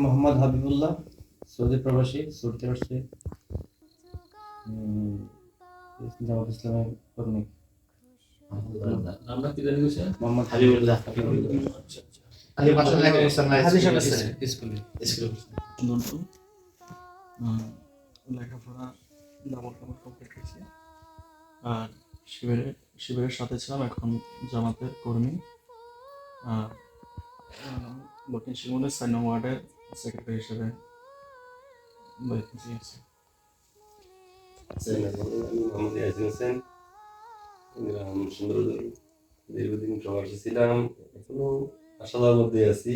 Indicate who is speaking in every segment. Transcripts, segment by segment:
Speaker 1: Mohammad Habibullah Saudi প্রবাসী সৌদিতে আসছে জামাত ইসলামের কর্মী।
Speaker 2: নামটা কি জানি
Speaker 1: মোহাম্মদ হাবিবুল্লাহ।
Speaker 3: লেখাপড়া কমপ্লিট আর শিবিরে শিবিরের সাথে ছিলাম এখন জামাতের কর্মী। আর শিবমন্দির সাইন ওয়ার্ডের সেক্রেটারি হিসেবে দায়িত্ব দিয়েছি
Speaker 4: আমি মোহাম্মদ ইয়াসিন হোসেন গ্রাম দীর্ঘদিন প্রবাসী ছিলাম এখনও আশাদার মধ্যে আছি।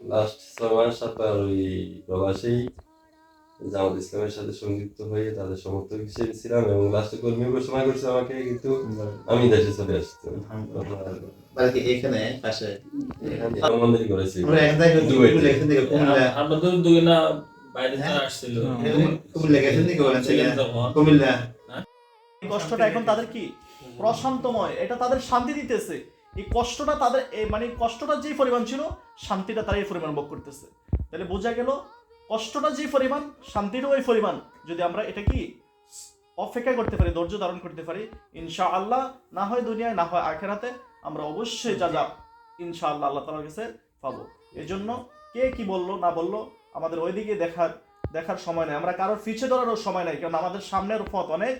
Speaker 4: লাস্ট ছয় মাস আপনার ওই প্রবাসেই জামাত ইসলামের সাথে সংযুক্ত হয়ে তাদের সমর্থক হিসেবে ছিলাম এবং লাস্টে কর্মী ঘোষণা করছে আমাকে কিন্তু আমি দেশে চলে
Speaker 5: বাড়ি এখানে পাশে?
Speaker 6: কষ্টটা এখন তাদের কি? প্রশান্তময়। এটা তাদের শান্তি দিতেছে। এই কষ্টটা তাদের মানে কষ্টটা যেই পরিমাণ ছিল শান্তিটা তারা এই পরিমাণ ভোগ করতেছে। তাহলে বোঝা গেল কষ্টটা যে পরিমাণ শান্তিটাও ওই পরিমাণ। যদি আমরা এটা কি অপেক্ষা করতে পারি ধৈর্য ধারণ করতে পারি ইনশা আল্লাহ না হয় দুনিয়ায় না হয় আখেরাতে আমরা অবশ্যই যা যা ইনশা আল্লাহ তালার কাছে পাবো এই জন্য কে কি বলল, না বলল, আমাদের ওইদিকে দেখার দেখার সময় নেই। আমরা কারোর পিছে ধরারও সময় নেই কারণ আমাদের সামনের পথ অনেক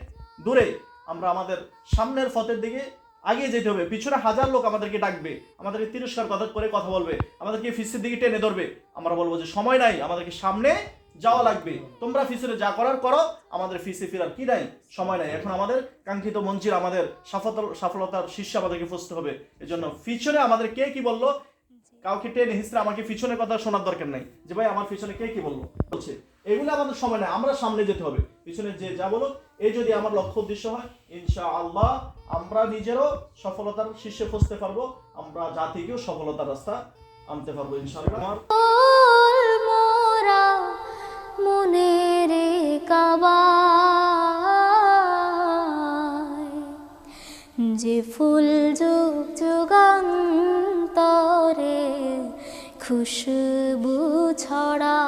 Speaker 6: দূরে। আমরা আমাদের সামনের পথের দিকে আগে যেতে হবে। পিছনে হাজার লোক আমাদেরকে ডাকবে, আমাদেরকে তিরস্কার কথা করে কথা বলবে, আমাদেরকে ফিসের দিকে টেনে ধরবে। আমরা বলব যে সময় নাই, আমাদেরকে সামনে যাওয়া লাগবে। তোমরা ফিসে যা করার করো, আমাদের ফিসে ফেরার কি নাই সময় নাই। এখন আমাদের কাঙ্ক্ষিত মঞ্চির আমাদের সফলতার সফলতার শীর্ষে আমাদেরকে ফুসতে হবে। এজন্য পিছনে আমাদের কে কি বলল? কাউকে টেনে হিসেবে আমাকে পিছনের কথা শোনার দরকার নাই। যে ভাই, আমার পিছনে কে কি বলল? বলছে, এগুলো আমাদের সময় নাই, আমরা সামনে যেতে হবে। পিছনে যে যা বলো এই যদি আমার লক্ষ্য উদ্দেশ্য হয় ইনশা আল্লাহ আমরা নিজেরও সফলতার শীর্ষে পৌঁছতে পারব, আমরা জাতিকেও সফলতার রাস্তা আনতে পারব, ইনশাআল্লাহ।
Speaker 7: মনের কাবা যে ফুল যুগ যুগান্তরে খুশবু ছড়া